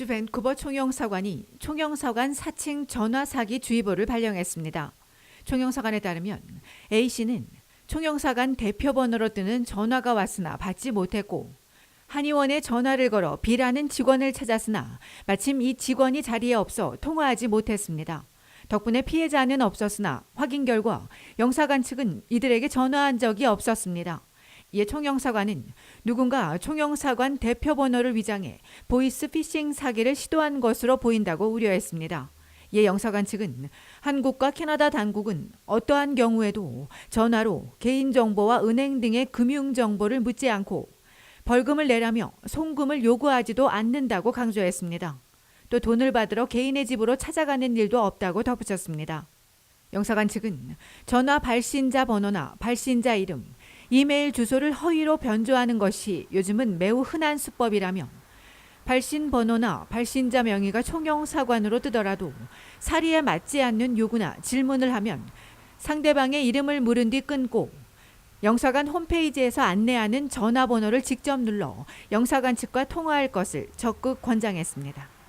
주 밴쿠버 총영사관이 총영사관 사칭 전화 사기 주의보를 발령했습니다. 총영사관에 따르면 A 씨는 총영사관 대표 번호로 뜨는 전화가 왔으나 받지 못했고 한의원에 전화를 걸어 B라는 직원을 찾았으나 마침 이 직원이 자리에 없어 통화하지 못했습니다. 덕분에 피해자는 없었으나 확인 결과 영사관 측은 이들에게 전화한 적이 없었습니다. 이에 총영사관은 누군가 총영사관 대표 번호를 위장해 보이스 피싱 사기를 시도한 것으로 보인다고 우려했습니다. 이에 영사관 측은 한국과 캐나다 당국은 어떠한 경우에도 전화로 개인정보와 은행 등의 금융정보를 묻지 않고 벌금을 내라며 송금을 요구하지도 않는다고 강조했습니다. 또 돈을 받으러 개인의 집으로 찾아가는 일도 없다고 덧붙였습니다. 영사관 측은 전화 발신자 번호나 발신자 이름, 이메일 주소를 허위로 변조하는 것이 요즘은 매우 흔한 수법이라며 발신 번호나 발신자 명의가 총영 사관으로 뜨더라도 사리에 맞지 않는 요구나 질문을 하면 상대방의 이름을 물은 뒤 끊고 영사관 홈페이지에서 안내하는 전화번호를 직접 눌러 영사관 측과 통화할 것을 적극 권장했습니다.